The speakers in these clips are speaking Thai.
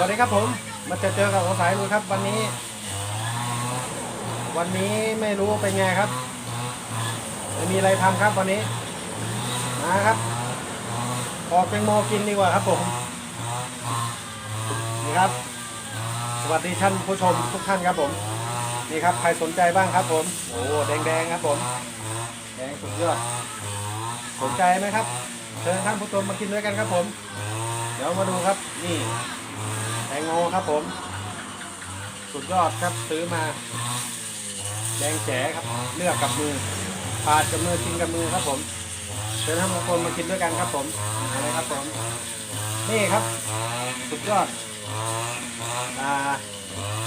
วัสดีครับผม มาเจอเจอกับวสายลุยครับ วันนี้ วันนี้ไม่รู้เป็นไงครับไม่มีอะไรทำครับวันนี้มาครับออกแตงโมกินดีกว่าครับผมนี่ครับ สวัสดีท่านผู้ชมทุกท่านครับผมนี่ครับใครสนใจบ้างครับผมโอ้แดงแดงครับผมแดงสุดยอดสนใจไหมครับเชิญท่านผู้ชมมากินด้วยกันครับผม เดี๋ยวมาดูครับนี่ งโมครับผม สุดยอดครับซื้อมา แดงแจ๋ครับ เลือกกับมือปาดกับมือกินกับมือครับผมเชิญท่านผู้ชมมากินด้วยกันครับผมอะไรครับผม นี่ครับ สุดยอดอ่า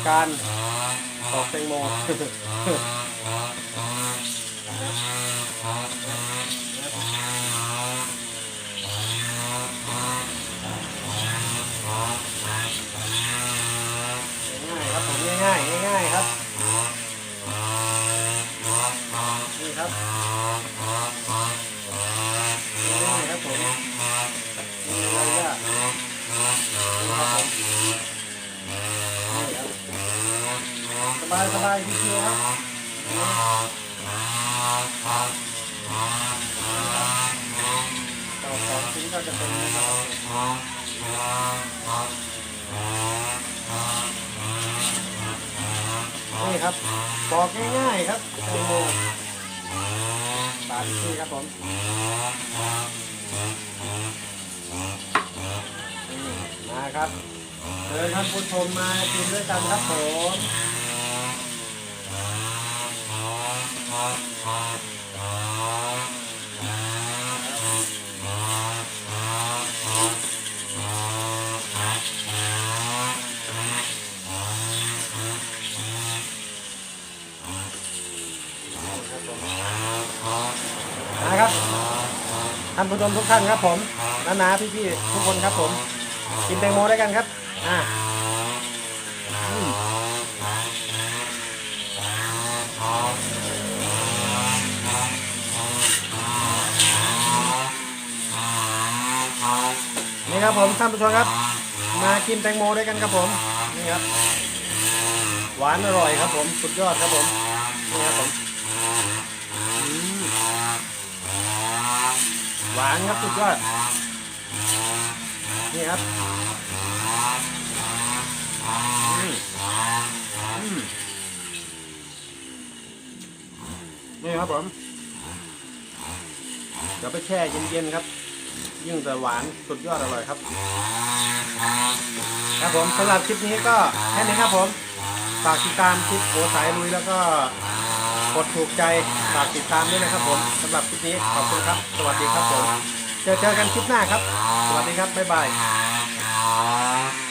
การตอกแตงโม ง่ายๆครับผมง่ายๆง่ายๆครับนี่ ครับง่ายๆครับผมนี่อะไรยากนี่ครับผมนี่ครับสบายสบายๆชิวครับต่อของชิ้นก็จะเป็นนะครับนี่ครับบอกง่ายๆครับตงโมปานนี่ครับผมมาครับเชิญท่านผู้ชมมากินด้วยกันครับผม ท่านผู้ชมทุกท่านครับผมนานาพี่พี่ๆทุกคนครับผม กินแตงโมด้วยกันครับอ่าอืมนี่ครับผมท่านผู้ชมครับ มากินแตงโมด้วยกันครับผมนี่ครับหวานอร่อยครับผมสุดยอดครับผมนี่ครับผมอืม ห วานครับสุดยอด นี่ครับนี่ครับผมเดี๋ยวไปแช่เย็นๆครับ ยิ่งแต่หวานสุดยอดอร่อยครับ ครับผมสำหรับคลิปนี้ก็แค่นี้ครับผม ฝากติดตามคลิปโอสายลุยแล้วก็ กดถูกใจฝากติดตามด้วยนะครับผมสำหรับคลิปนี้ขอบคุณครับ สวัสดีครับผมเจอเจอกันคลิปหน้าครับ สวัสดีครับบ๊ายบาย